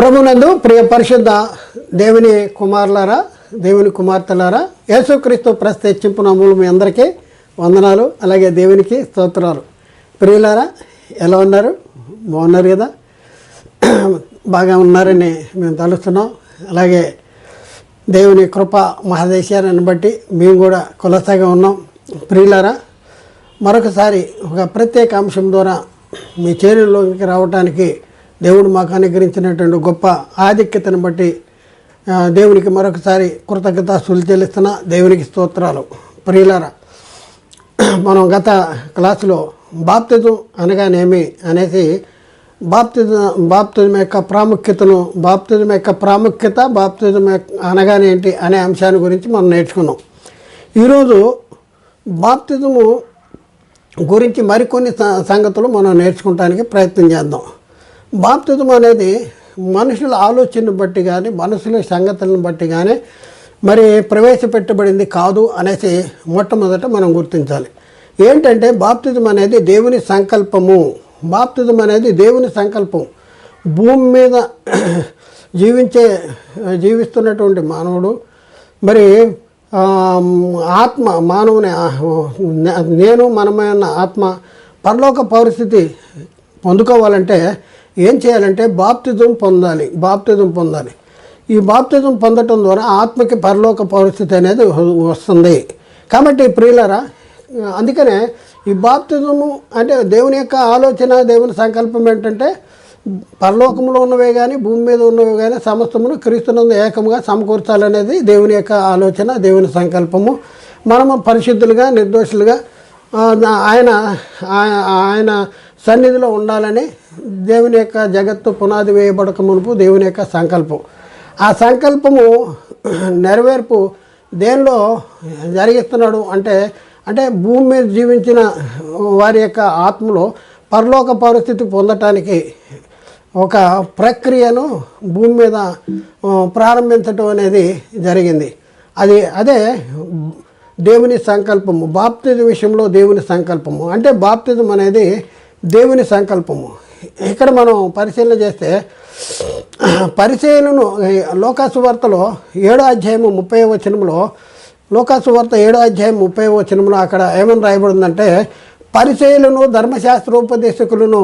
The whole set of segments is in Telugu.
ప్రభునందు ప్రియ పరిశుద్ధ దేవుని కుమారులారా దేవుని కుమార్తెలారా యేసుక్రీస్తు ప్రస్తెచ్చింపు నమ్ములు మీ అందరికీ వందనాలు అలాగే దేవునికి స్తోత్రాలు. ప్రియులారా ఎలా ఉన్నారు? బాగున్నారు కదా? బాగా ఉన్నారని మేము తలుస్తున్నాం. అలాగే దేవుని కృప మహాదేశాన్ని బట్టి మేము కూడా కులసగా ఉన్నాం. ప్రియులారా మరొకసారి ఒక ప్రత్యేక అంశం ద్వారా మీ చేరులోకి రావడానికి దేవుడు మాకు అనుగ్రహించినటువంటి గొప్ప ఆధిక్యతను బట్టి దేవునికి మరొకసారి కృతజ్ఞతాస్తులు చెల్లిస్తున్న. దేవునికి స్తోత్రాలు. ప్రియులారా మనం గత క్లాసులో బాప్తిజం అనగానేమి అనేసి బాప్తిజం బాప్తిజం యొక్క ప్రాముఖ్యతను బాప్తిజం యొక్క ప్రాముఖ్యత బాప్తిజం యొక్క అనగానేంటి అనే అంశాన్ని గురించి మనం నేర్చుకున్నాం. ఈరోజు బాప్తిజము గురించి మరికొన్ని సంగతులు మనం నేర్చుకోవటానికి ప్రయత్నం చేద్దాం. బాప్తిజం అనేది మనుషుల ఆలోచనను బట్టి కానీ మనుషుల సంగతులను బట్టి కానీ మరి ప్రవేశపెట్టబడింది కాదు అనేసి మొట్టమొదట మనం గుర్తించాలి. ఏంటంటే బాప్తిజం అనేది దేవుని సంకల్పము. బాప్తిజం అనేది దేవుని సంకల్పం. భూమి మీద జీవించే జీవిస్తున్నటువంటి మానవుడు మరి ఆత్మ మానవుని నేను మనమైన ఆత్మ పరలోక పరిస్థితి పొందుకోవాలంటే ఏం చేయాలంటే బాప్తిజం పొందాలి బాప్తిజం పొందాలి. ఈ బాప్తిజం పొందటం ద్వారా ఆత్మకి పరలోక పరిస్థితి అనేది వస్తుంది. కాబట్టి ప్రియులరా అందుకనే ఈ బాప్తిజము అంటే దేవుని యొక్క ఆలోచన దేవుని సంకల్పం ఏంటంటే పరలోకంలో ఉన్నవే కానీ భూమి మీద ఉన్నవే కానీ సమస్తమును క్రీస్తునందు ఏకముగా సమకూర్చాలనేది దేవుని యొక్క ఆలోచన దేవుని సంకల్పము. మనము పరిశుద్ధులుగా నిర్దోషులుగా ఆయన ఆయన సన్నిధిలో ఉండాలని దేవుని యొక్క జగత్తు పునాది వేయబడక మునుపు దేవుని యొక్క సంకల్పం. ఆ సంకల్పము నెరవేర్పు దేనిలో జరిగిస్తున్నాడు అంటే అంటే భూమి మీద జీవించిన వారి యొక్క ఆత్మలో పరలోక పరిస్థితి పొందటానికి ఒక ప్రక్రియను భూమి మీద ప్రారంభించటం అనేది జరిగింది. అది అదే దేవుని సంకల్పము బాప్తిజం విషయంలో దేవుని సంకల్పము. అంటే బాప్తిజం అనేది దేవుని సంకల్పము. ఇక్కడ మనం పరిశీలన చేస్తే పరిశీలనను లోకాసువార్తలో ఏడో అధ్యాయము ముప్పై వచనంలో లోకాసువార్త ఏడో అధ్యాయం ముప్పై వచనంలో అక్కడ ఏమని రాయబడిందంటే పరిచయులను ధర్మశాస్త్రోపదేశకులను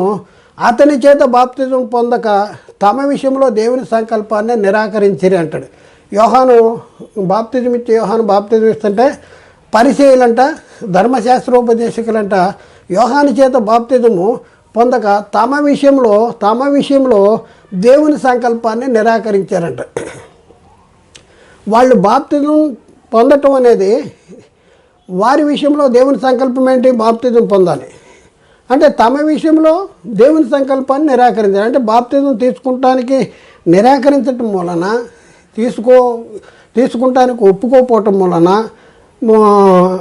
అతని చేత బాప్తిజం పొందక తమ విషయంలో దేవుని సంకల్పాన్ని నిరాకరించిరి అంటాడు. యోహాను బాప్తిజం ఇచ్చే యోహాను బాప్తిజం ఇస్తుంటే పరిచయులంట ధర్మశాస్త్రోపదేశకులంట యోహాను చేత బాప్తిజము పొందక తమ విషయంలో తమ విషయంలో దేవుని సంకల్పాన్ని నిరాకరించారంట. వాళ్ళు బాప్తిజం పొందటం అనేది వారి విషయంలో దేవుని సంకల్పం ఏంటి? బాప్తిజం పొందాలి. అంటే తమ విషయంలో దేవుని సంకల్పాన్ని నిరాకరించాలి. అంటే బాప్తిజం తీసుకుంటానికి నిరాకరించటం వలన తీసుకో తీసుకుంటానికి ఒప్పుకోపోవటం వలన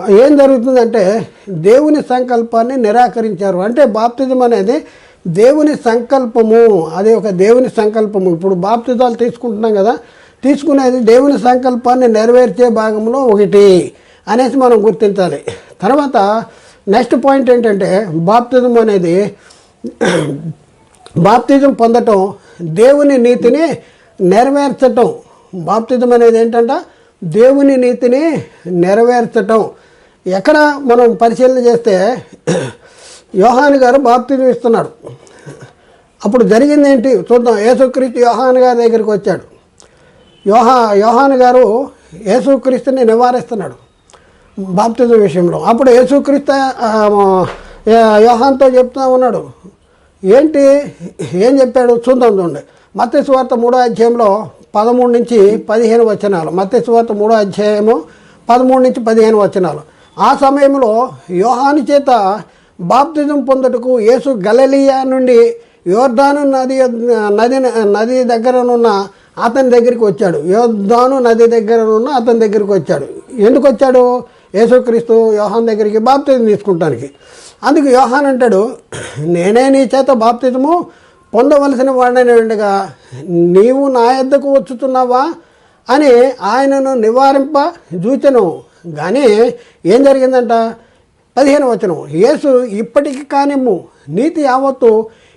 ఏం జరుగుతుందంటే దేవుని సంకల్పాన్ని నిరాకరించారు. అంటే బాప్తిజం అనేది దేవుని సంకల్పము. అది ఒక దేవుని సంకల్పము. ఇప్పుడు బాప్తిజాలు తీసుకుంటున్నాం కదా. తీసుకునేది దేవుని సంకల్పాన్ని నెరవేర్చే భాగంలో ఒకటి అనేసి మనం గుర్తించాలి. తర్వాత నెక్స్ట్ పాయింట్ ఏంటంటే బాప్తిజం అనేది బాప్తిజం పొందటం దేవుని నీతిని నెరవేర్చటం. బాప్తిజం అనేది ఏంటంటే? దేవుని నీతిని నెరవేర్చటం. ఎక్కడ మనం పరిశీలన చేస్తే యోహాన్ గారు బాప్తిజం ఇస్తున్నాడు. అప్పుడు జరిగింది ఏంటి? చూద్దాం. యేసుక్రీస్తు యోహాన్ గారి దగ్గరికి వచ్చాడు. యోహా యోహాన్ గారు యేసుక్రీస్తుని నివారిస్తున్నాడు బాప్తిజం విషయంలో. అప్పుడు యేసుక్రీస్తు యోహాన్తో చెప్తా ఉన్నాడు. ఏంటి? ఏం చెప్పాడు? చూద్దాం చూడండి. మత్స్య వార్త మూడో అధ్యాయంలో పదమూడు నుంచి పదిహేను వచనాలు. మత్స్యవార్త మూడో అధ్యాయము పదమూడు నుంచి పదిహేను వచనాలు. ఆ సమయంలో యోహాను చేత బాప్తిజం పొందుటకు యేసు గలలియా నుండి యోర్ధాను నది నది నది దగ్గరనున్న అతని దగ్గరికి వచ్చాడు. యోర్ధాను నది దగ్గరనున్న అతని దగ్గరికి వచ్చాడు. ఎందుకు వచ్చాడు? యేసుక్రీస్తు యోహాన్ దగ్గరికి బాప్తిజం తీసుకుంటానికి. అందుకు యోహాన్ అంటాడు నేనే నీ చేత బాప్తిజము పొందవలసిన వాడిని ఉండగా నీవు నా యొద్దకు వచ్చుతున్నావా? అని ఆయనను నివారింప చూచెను కానీ ఏం జరిగిందంట? పదిహేను వచనం. యేసు ఇప్పటికి కానిమ్ము. నీతి యావత్తు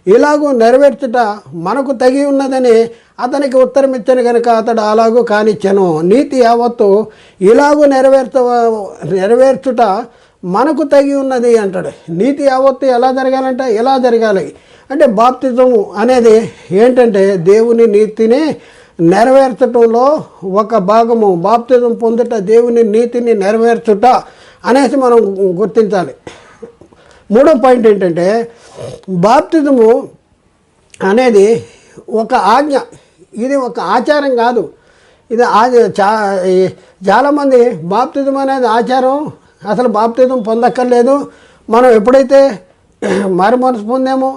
ఇలాగూ నెరవేర్చుట మనకు తగి ఉన్నదని అతనికి ఉత్తరం ఇచ్చాను కనుక అతడు అలాగూ కానిచ్చాను. నీతి యావత్తు ఇలాగూ నెరవేర్చ నెరవేర్చుట మనకు తగి ఉన్నది అంటాడు. నీతి యావత్తు ఎలా జరగాలంటే ఎలా జరగాలి? అంటే బాప్తిజము అనేది ఏంటంటే దేవుని నీతిని నెరవేర్చటంలో ఒక భాగము. బాప్తిజం పొందుట దేవుని నీతిని నెరవేర్చుట అనేసి మనం గుర్తించాలి. మూడో పాయింట్ ఏంటంటే బాప్తిజము అనేది ఒక ఆజ్ఞ. ఇది ఒక ఆచారం కాదు. ఇది ఆది చా చాలామంది బాప్తిజం అనేది ఆచారం అసలు బాప్తిజం పొందక్కర్లేదు. మనం ఎప్పుడైతే మారు మనసు పొందామో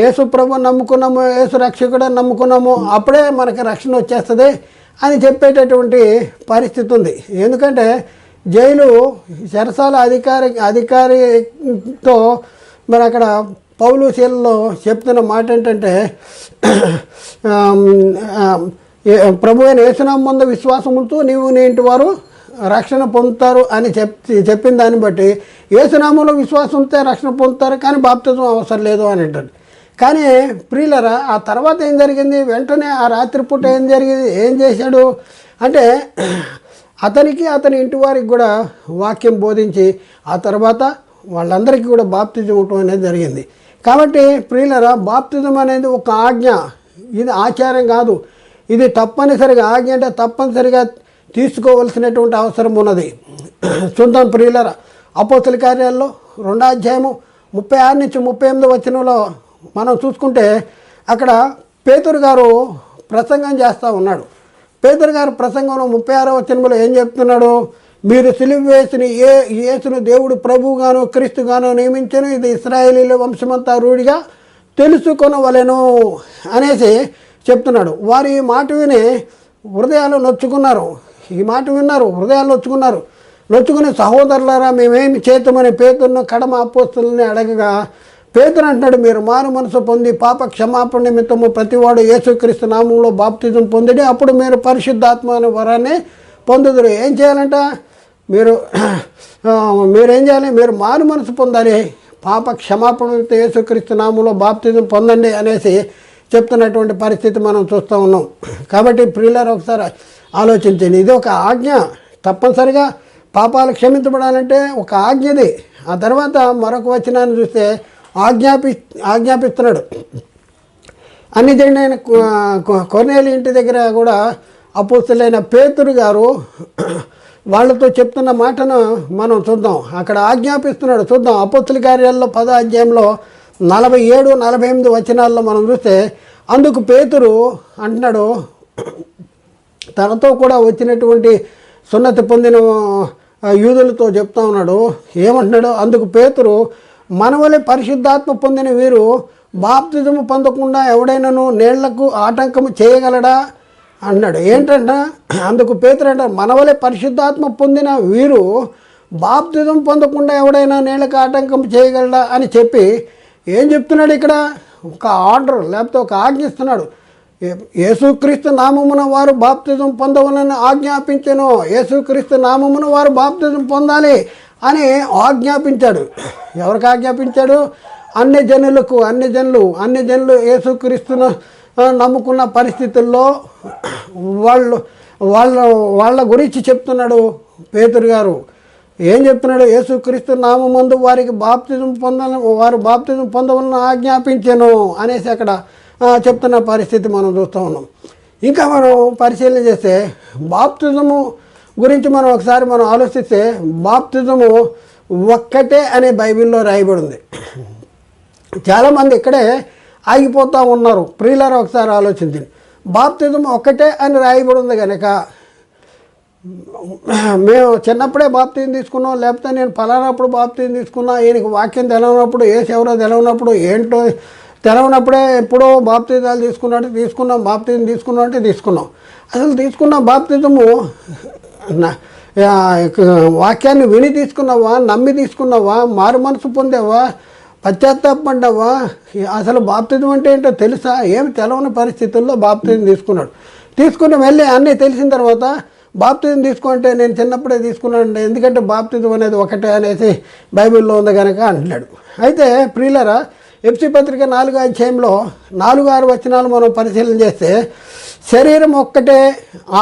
యేసు ప్రభు నమ్ముకున్నాము యేసు రక్షకుడు నమ్ముకున్నాము అప్పుడే మనకి రక్షణ వచ్చేస్తుంది అని చెప్పేటటువంటి పరిస్థితి ఉంది. ఎందుకంటే జైలు చెరసాల అధికారి అధికారితో మరి అక్కడ పౌలు శీలలో చెప్తున్న మాట ఏంటంటే ప్రభు అయిన యేసునామం ముందు విశ్వాసం ఉంటూ నీవు నీ ఇంటి వారు రక్షణ పొందుతారు అని చెప్పి చెప్పిన దాన్ని బట్టి ఏసునామంలో విశ్వాసం ఉంటే రక్షణ పొందుతారు కానీ బాప్తిజం అవసరం లేదు అని అంటారు. కానీ ప్రియులరా ఆ తర్వాత ఏం జరిగింది? వెంటనే ఆ రాత్రిపూట ఏం జరిగింది? ఏం చేశాడు? అంటే అతనికి అతని ఇంటి వారికి కూడా వాక్యం బోధించి ఆ తర్వాత వాళ్ళందరికీ కూడా బాప్తిజం ఇవ్వటం అనేది జరిగింది. కాబట్టి ప్రియులరా బాప్తిజం అనేది ఒక ఆజ్ఞ. ఇది ఆచారం కాదు. ఇది తప్పనిసరిగా ఆజ్ఞ అంటే తప్పనిసరిగా తీసుకోవలసినటువంటి అవసరం ఉన్నది. చూద్దాం ప్రియులరా. అపోతుల కార్యాల్లో రెండో అధ్యాయము ముప్పై ఆరు నుంచి ముప్పై ఎనిమిది వచనంలో మనం చూసుకుంటే అక్కడ పేదరు గారు ప్రసంగం చేస్తూ ఉన్నాడు. పేదరు గారు ప్రసంగంలో ముప్పై ఆరో వచనంలో ఏం చెప్తున్నాడు? మీరు సిలువ వేసిన ఏ యేసును దేవుడు ప్రభువుగాను క్రీస్తుగాను నియమించను? ఇది ఇస్రాయేలీల వంశమంతా రూఢిగా తెలుసుకొనవలెను అనేసి చెప్తున్నాడు. వారి మాట విని హృదయాలు నొచ్చుకున్నారు. ఈ మాట విన్నారు హృదయాలు నొచ్చుకున్నారు. నొచ్చుకుని సహోదరులారా మేమేమి చేతమని పేతున్న కడమ అపోస్తులని అడగగా పేతురు అంటున్నాడు మీరు మారు మనసు పొంది పాప క్షమాపణ నిమిత్తము ప్రతివాడు యేసుక్రీస్తు నామంలో బాప్తిజం పొందిడి అప్పుడు మీరు పరిశుద్ధాత్మ అనే వరాన్ని పొందుదురు. ఏం చేయాలంట? మీరు మీరేం చేయాలి? మీరు మారు మనసు పొందాలి. పాప క్షమాపణ నిమిత్తం యేసుక్రీస్తు నామంలో బాప్తిజం పొందండి అనేసి చెప్తున్నటువంటి పరిస్థితి మనం చూస్తూ ఉన్నాం. కాబట్టి ప్రియులారు ఒకసారి ఆలోచించండి. ఇది ఒక ఆజ్ఞ. తప్పనిసరిగా పాపాలు క్షమించబడాలంటే ఒక ఆజ్ఞది. ఆ తర్వాత మరొక వచనాన్ని చూస్తే ఆజ్ఞాపి ఆజ్ఞాపిస్తున్నాడు. అన్ని జరిగిన కొనేలు ఇంటి దగ్గర కూడా అపోస్తులైన పేతురు గారు వాళ్ళతో చెప్తున్న మాటను మనం చూద్దాం. అక్కడ ఆజ్ఞాపిస్తున్నాడు. చూద్దాం. అపోస్తుల కార్యాల్లో పద అధ్యాయంలో నలభై ఏడు నలభై ఎనిమిది వచనాల్లో మనం చూస్తే అందుకు పేతురు అంటున్నాడు తనతో కూడా వచ్చినటువంటి సున్నతి పొందిన యూదులతో చెప్తా ఉన్నాడు. ఏమంటున్నాడు? అందుకు పేతురు మనవలే పరిశుద్ధాత్మ పొందిన వీరు బాప్తిజము పొందకుండా ఎవడైనాను నీళ్ళకు ఆటంకము చేయగలడా? అన్నాడు. ఏంటంట? అందుకు పేతురు అంట మనవలే పరిశుద్ధాత్మ పొందిన వీరు బాప్తిజం పొందకుండా ఎవడైనా నీళ్ళకి ఆటంకం చేయగలడా అని చెప్పి ఏం చెప్తున్నాడు ఇక్కడ? ఒక ఆర్డర్ లేకపోతే ఒక ఆజ్ఞ ఇస్తున్నాడు. యేసుక్రీస్తు నామమున వారు బాప్తిజం పొందవలని ఆజ్ఞాపించను. యేసుక్రీస్తు నామమున వారు బాప్తిజం పొందాలి అని ఆజ్ఞాపించాడు. ఎవరికి ఆజ్ఞాపించాడు? అన్ని జనులకు అన్ని జనులు అన్ని జనులు యేసుక్రీస్తును నమ్ముకున్న పరిస్థితుల్లో వాళ్ళు వాళ్ళ వాళ్ళ గురించి చెప్తున్నాడు పేతురు గారు. ఏం చెప్తున్నాడు? యేసుక్రీస్తు నామందు వారికి బాప్తిజం పొందాలని వారు బాప్తిజం పొందవలని ఆజ్ఞాపించాను అనేసి అక్కడ చెప్తున్న పరిస్థితి మనం చూస్తూ ఉన్నాం. ఇంకా మనం పరిశీలన చేస్తే బాప్తిజము గురించి మనం ఒకసారి మనం ఆలోచిస్తే బాప్తిజము ఒక్కటే అనే బైబిల్లో రాయబడి ఉంది చాలామంది ఇక్కడే ఆగిపోతూ ఉన్నారు. ప్రియులారా ఒకసారి ఆలోచించండి. బాప్తిజం ఒక్కటే అని రాయబడి ఉంది కనుక మేము చిన్నప్పుడే బాప్తీని తీసుకున్నాం లేకపోతే నేను పలానప్పుడు బాప్తీని తీసుకున్నా ఈయనకి వాక్యం తెలవనప్పుడు ఏ ఎవరో తెలవనప్పుడు ఏంటో తెలవనప్పుడే ఎప్పుడో బాప్తీజాలు తీసుకున్నట్టు తీసుకున్నాం బాప్తీజం తీసుకున్నాం అంటే తీసుకున్నాం. అసలు తీసుకున్న బాప్తిజము వాక్యాన్ని విని తీసుకున్నావా నమ్మి తీసుకున్నావా మారు మనసు పొందావా పశ్చాత్తాపడ్డావా అసలు బాప్తిజం అంటే ఏంటో తెలుసా? ఏమి తెలవని పరిస్థితుల్లో బాప్తిజం తీసుకున్నాడు. తీసుకుని వెళ్ళి అన్నీ తెలిసిన తర్వాత బాప్తిజం తీసుకుంటే నేను చిన్నప్పుడే తీసుకున్నాను ఎందుకంటే బాప్తిజం అనేది ఒకటే అనేసి బైబిల్లో ఉంది కనుక అంటున్నాడు. అయితే ప్రియులరా ఎఫ్సి పత్రిక నాలుగు అధ్యాయంలో నాలుగు ఆరు వచనాలు మనం పరిశీలన చేస్తే శరీరం ఒక్కటే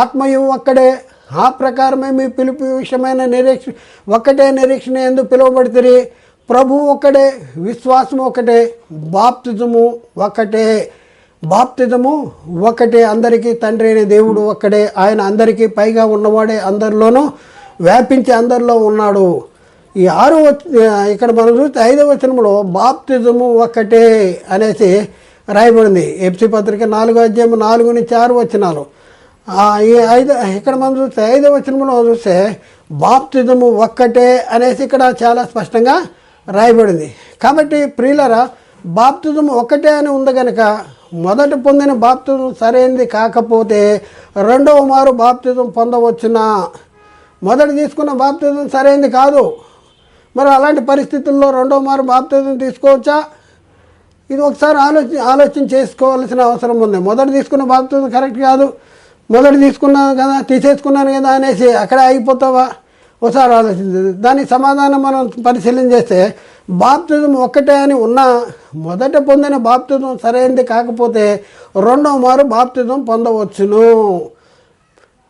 ఆత్మయు ఒక్కడే ఆ ప్రకారమే మీ పిలుపు విషయమైన నిరీక్ష ఒక్కటే నిరీక్షణ ఎందుకు పిలువబడుతుంది ప్రభు ఒక్కడే విశ్వాసం ఒకటే బాప్తిజము ఒకటే బాప్తిజము ఒకటే అందరికీ తండ్రి అయిన దేవుడు ఒక్కడే. ఆయన అందరికీ పైగా ఉన్నవాడే అందరిలోనూ వ్యాపించి అందరిలో ఉన్నాడు. ఈ ఆరు ఇక్కడ మనం చూస్తే ఐదవ వచనంలో బాప్తిజము ఒక్కటే అనేసి రాయబడింది. ఎఫ్సి పత్రిక నాలుగో అధ్యాయం నాలుగు నుంచి ఆరు వచనాలు. ఈ ఐదు ఇక్కడ మనం చూస్తే ఐదవ వచనంలో చూస్తే బాప్తిజము ఒక్కటే అనేసి ఇక్కడ చాలా స్పష్టంగా రాయబడింది. కాబట్టి ప్రియులరా బాప్తిజం ఒక్కటే అని ఉంది కనుక మొదట పొందిన బాప్తిజం సరైనది కాకపోతే రెండవ మారు బాప్తిజం పొందవచ్చునా? మొదట తీసుకున్న బాప్తిజం సరైనది కాదు. మరి అలాంటి పరిస్థితుల్లో రెండో మారు బాప్తిజం తీసుకోవచ్చా? ఇది ఒకసారి ఆలోచి ఆలోచన చేసుకోవాల్సిన అవసరం ఉంది. మొదట తీసుకున్న బాప్తిజం కరెక్ట్ కాదు. మొదట తీసుకున్నాను కదా తీసేసుకున్నాను కదా అనేసి అక్కడే ఆగిపోతావా? ఒకసారి ఆలోచించదు దానికి సమాధానం మనం పరిశీలన చేస్తే బాప్తిజం ఒక్కటే అని ఉన్నా మొదట పొందిన బాప్తిజం సరైనది కాకపోతే రెండవ మారు బాప్తిజం పొందవచ్చును.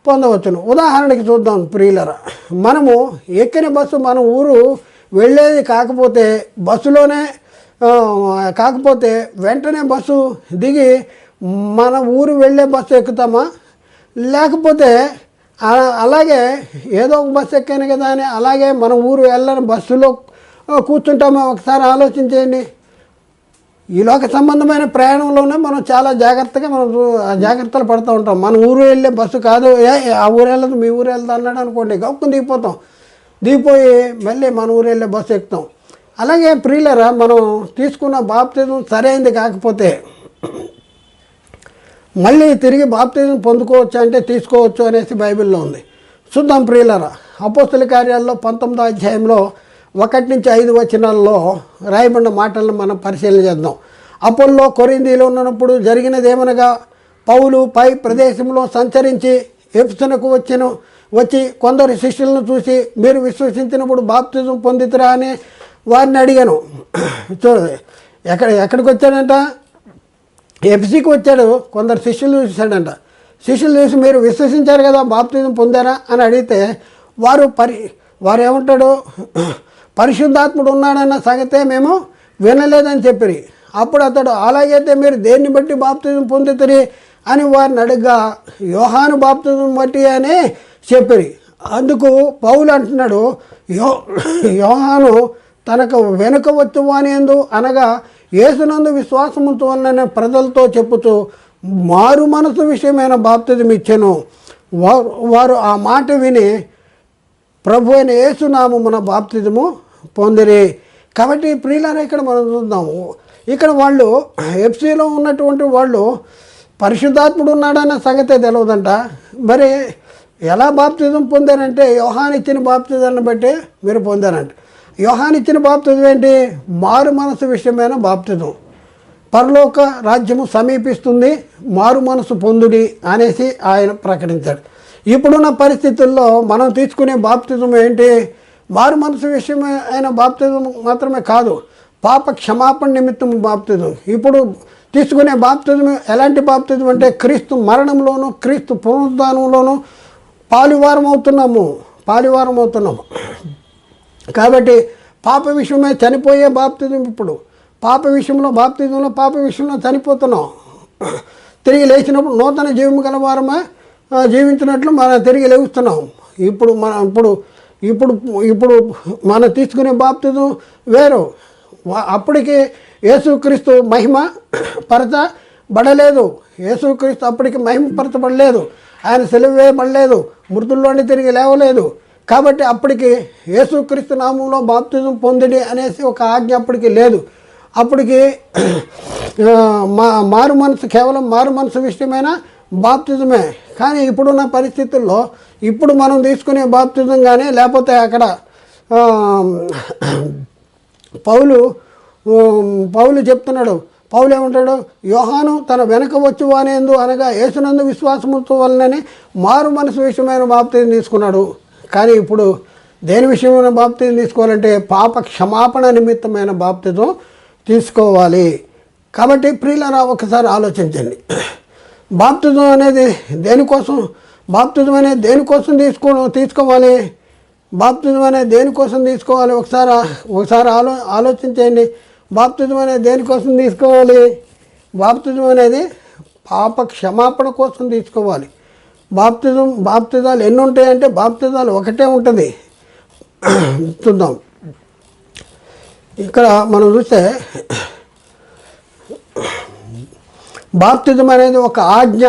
పొందవచ్చును. ఉదాహరణకి చూద్దాం ప్రియులరా. మనము ఎక్కిన బస్సు మన ఊరు వెళ్ళేది కాకపోతే బస్సులోనే కాకపోతే వెంటనే బస్సు దిగి మన ఊరు వెళ్ళే బస్సు ఎక్కుతామా? లేకపోతే అలాగే ఏదో ఒక బస్సు ఎక్కాను కదా అని అలాగే మన ఊరు వెళ్ళని బస్సులో కూర్చుంటామా? ఒకసారి ఆలోచించేయండి. ఈ లోక సంబంధమైన ప్రయాణంలోనే మనం చాలా జాగ్రత్తగా మనం జాగ్రత్తలు పడుతూ ఉంటాం. మన ఊరు వెళ్ళే బస్సు కాదు. ఏ ఆ ఊరు వెళ్ళదు మీ ఊరు వెళ్తా అన్నాడు అనుకోండి గౌక్కుని దిగిపోతాం. దిగిపోయి మళ్ళీ మన ఊరు వెళ్ళే బస్సు ఎక్కుతాం. అలాగే ప్రియులరా మనం తీసుకున్న బాప్తిజం సరైంది కాకపోతే మళ్ళీ తిరిగి బాప్తిజం పొందుకోవచ్చు అంటే తీసుకోవచ్చు అనేసి బైబిల్లో ఉంది. చూద్దాం ప్రియులరా అపోస్తుల కార్యాల్లో పంతొమ్మిదో అధ్యాయంలో ఒకటి నుంచి ఐదు వచనాల్లో రాయబడిన మాటలను మనం పరిశీలన చేద్దాం. అపోల్లో కొరిందీలో ఉన్నప్పుడు జరిగినదేమనగా పౌలు పై ప్రదేశంలో సంచరించి ఎప్సనకు వచ్చిన. వచ్చి కొందరు శిష్యులను చూసి మీరు విశ్వసించినప్పుడు బాప్తిజం పొందితురా అని వారిని అడిగాను. చూడండి ఎక్కడ ఎక్కడికి వచ్చాడంట? ఎఫ్సీకి వచ్చాడు. కొందరు శిష్యులు చూశాడంట. శిష్యులు చూసి మీరు విశ్వసించారు కదా బాప్తిజం పొందారా? అని అడిగితే వారు పరి వారు ఏమంటాడు పరిశుద్ధాత్ముడు ఉన్నాడన్న సంగతే మేము వినలేదని చెప్పిరి. అప్పుడు అతడు అలాగైతే మీరు దేన్ని బట్టి బాప్తిజం పొందుతుంది అని వారిని అడగగా యోహాను బాప్తిజం బట్టి అని చెప్పిరి అందుకు పౌలు అంటున్నాడు యో యోహాను తనకు వెనుక వచ్చువానేందు అనగా యేసునందు విశ్వాసముతో వలన ప్రజలతో చెప్పుతూ మారు మనసు విషయమైన బాప్తిజం ఇచ్చాను. వారు వారు ఆ మాట విని ప్రభు అయిన యేసునామమున బాప్తిజము పొందిరి. కాబట్టి ప్రియులారా ఇక్కడ మనం చూద్దాము. ఇక్కడ వాళ్ళు ఎఫ్సీలో ఉన్నటువంటి వాళ్ళు పరిశుద్ధాత్ముడు ఉన్నాడన్న సంగతే తెలియదంట మరి ఎలా బాప్తిజం పొందారంటే యోహాన్ ఇచ్చిన బాప్తిజాన్ని బట్టి మీరు పొందారంట. యోహాన్ ఇచ్చిన బాప్తిజం ఏంటి? మారు మనసు విషయమైన బాప్తిజం. పరలోక రాజ్యము సమీపిస్తుంది మారు మనసు పొందుడి అనేసి ఆయన ప్రకటించాడు. ఇప్పుడున్న పరిస్థితుల్లో మనం తీసుకునే బాప్తిజం ఏంటి? మారు మనసు విషయమే అయిన బాప్తిజం మాత్రమే కాదు పాప క్షమాపణ నిమిత్తం బాప్తిజం. ఇప్పుడు తీసుకునే బాప్తిజం ఎలాంటి బాప్తిజం అంటే క్రీస్తు మరణంలోను క్రీస్తు పునరుద్ధానంలోనూ పాలివారం అవుతున్నాము పాలివారం అవుతున్నాము కాబట్టి పాప విషయమే చనిపోయే బాప్తిజం ఇప్పుడు. పాప విషయంలో బాప్తిజంలో పాప విషయంలో చనిపోతున్నాం. తిరిగి లేచినప్పుడు నూతన జీవం గల వారమే జీవించినట్లు మనం తిరిగి లేస్తున్నాం ఇప్పుడు మన ఇప్పుడు ఇప్పుడు ఇప్పుడు మనం తీసుకునే బాప్తిజం వేరు. అప్పటికి యేసుక్రీస్తు మహిమ పరచబడలేదు. యేసుక్రీస్తు అప్పటికి మహిమ పరచబడలేదు. ఆయన సెలవు వేయబడలేదు. మృతుల్లోని తిరిగి లేవలేదు. కాబట్టి అప్పటికి యేసుక్రీస్తు నామంలో బాప్తిజం పొందిడి అనేసి ఒక ఆజ్ఞ అప్పటికి లేదు. అప్పటికి మా మారు మనసు కేవలం మారు మనసు విషయమైన బాప్తిజమే. కానీ ఇప్పుడున్న పరిస్థితుల్లో ఇప్పుడు మనం తీసుకునే బాప్తిజం కానీ లేకపోతే అక్కడ పౌలు పౌలు చెప్తున్నాడు పౌలేమంటాడు యోహాను తన వెనక వచ్చి అనేందు అనగా యేసునందు విశ్వాసముతో వలననే మారు మనసు విషయమైన బాప్తిజం తీసుకున్నాడు. కానీ ఇప్పుడు దేని విషయమైన బాప్తిజం తీసుకోవాలంటే పాప క్షమాపణ నిమిత్తమైన బాప్తితో తీసుకోవాలి. కాబట్టి ప్రియులరా ఒకసారి ఆలోచించండి. బాప్తిజం అనేది దేనికోసం? బాప్తిజం అనేది దేనికోసం తీసుకో తీసుకోవాలి? బాప్తిజం అనేది దేనికోసం తీసుకోవాలి? ఒకసారి ఒకసారి ఆలో ఆలోచించండి బాప్తిజం అనేది దేనికోసం తీసుకోవాలి? బాప్తిజం అనేది పాప క్షమాపణ కోసం తీసుకోవాలి. బాప్తిజం బాప్తిజాలు ఎన్ని ఉంటాయంటే బాప్తిజాలు ఒకటే ఉంటుంది. చూద్దాం. ఇక్కడ మనం చూస్తే బాప్తిజం అనేది ఒక ఆజ్ఞ.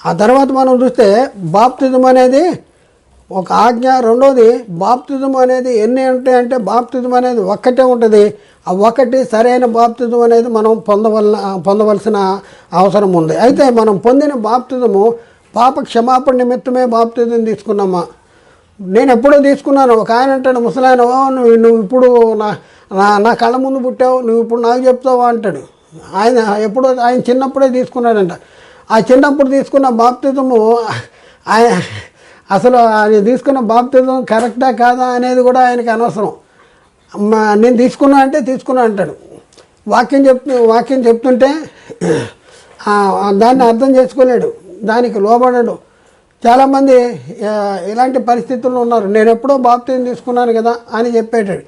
ఆ తర్వాత మనం చూస్తే బాప్తిజం అనేది ఒక ఆజ్ఞ రెండోది బాప్తిజం అనేది ఎన్ని ఉంటాయంటే బాప్తిజం అనేది ఒక్కటే ఉంటుంది. ఆ ఒకటి సరైన బాప్తిజం అనేది మనం పొందవల పొందవలసిన అవసరం ఉంది. అయితే మనం పొందిన బాప్తిజము పాప క్షమాపణ నిమిత్తమే బాప్తిజం తీసుకున్నామా? నేను ఎప్పుడో తీసుకున్నాను. ఒక ఆయన అంటాడు ముసలాయన నువ్వు నువ్వు ఇప్పుడు నా నా నా కళ్ళ ముందు పుట్టావు నువ్వు ఇప్పుడు నాకు చెప్తావా? అంటాడు. ఆయన ఎప్పుడో ఆయన చిన్నప్పుడే తీసుకున్నాడంట. ఆ చిన్నప్పుడు తీసుకున్న బాప్తిజము ఆయన అసలు ఆయన తీసుకున్న బాప్తిజం కరెక్టా కాదా అనేది కూడా ఆయనకి అనవసరం. నేను తీసుకున్నా అంటే తీసుకున్నా అంటాడు. వాక్యం చెప్తు వాక్యం చెప్తుంటే దాన్ని అర్థం చేసుకోలేడు. దానికి లోబడడు. చాలామంది ఇలాంటి పరిస్థితుల్లో ఉన్నారు. నేను ఎప్పుడో బాప్తిజం తీసుకున్నాను కదా అని చెప్పేటాడు.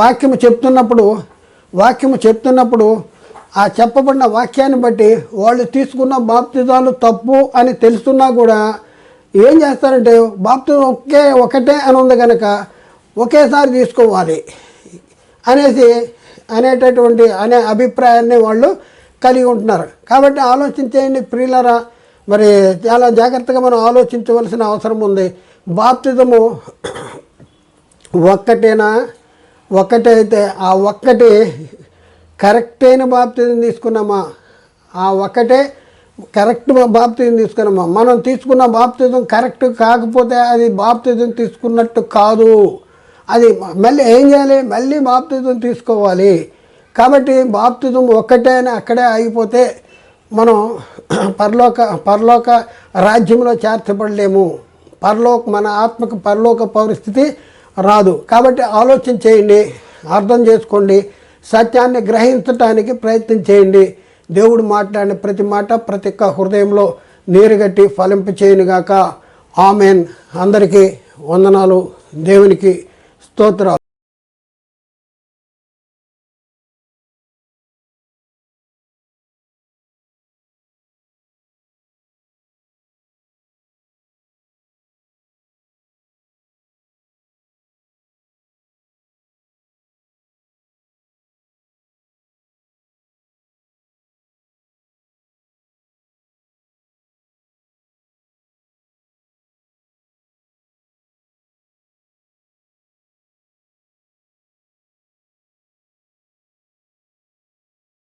వాక్యము చెప్తున్నప్పుడు వాక్యము చెప్తున్నప్పుడు ఆ చెప్పబడిన వాక్యాన్ని బట్టి వాళ్ళు తీసుకున్న బాప్తిజాలు తప్పు అని తెలుస్తున్నా కూడా ఏం చేస్తారంటే బాప్తిజం ఒకే ఒకటే అని ఉంది కనుక ఒకేసారి తీసుకోవాలి అనేసి అనేటటువంటి అనే అభిప్రాయాన్ని వాళ్ళు కలిగి ఉంటున్నారు. కాబట్టి ఆలోచించేయండి ప్రియులరా మరి చాలా జాగ్రత్తగా మనం ఆలోచించవలసిన అవసరం ఉంది. బాప్తిజము ఒక్కటేనా? ఒక్కటే అయితే ఆ ఒక్కటి కరెక్ట్ అయిన బాప్తిజం తీసుకున్నామా? ఆ ఒక్కటే కరెక్ట్ బాప్తిజం తీసుకున్నామా? మనం తీసుకున్న బాప్తిజం కరెక్ట్ కాకపోతే అది బాప్తిజం తీసుకున్నట్టు కాదు. అది మళ్ళీ ఏం చేయాలి? మళ్ళీ బాప్తిజం తీసుకోవాలి. కాబట్టి బాప్తిజం ఒక్కటే అని అక్కడే ఆగిపోతే మనం పరలోక పరలోక రాజ్యంలో చేర్చబడలేము. పరలోక మన ఆత్మకు పరలోక పరిస్థితి రాదు. కాబట్టి ఆలోచన చేయండి అర్థం చేసుకోండి సత్యాన్ని గ్రహించటానికి ప్రయత్నం చేయండి. దేవుడు మాట్లాడిన ప్రతి మాట ప్రతి ఒక్క హృదయంలో నీరుగట్టి ఫలింపు చేయనుగాక ఆమెన్. అందరికీ వందనాలు. దేవునికి స్తోత్రాలు.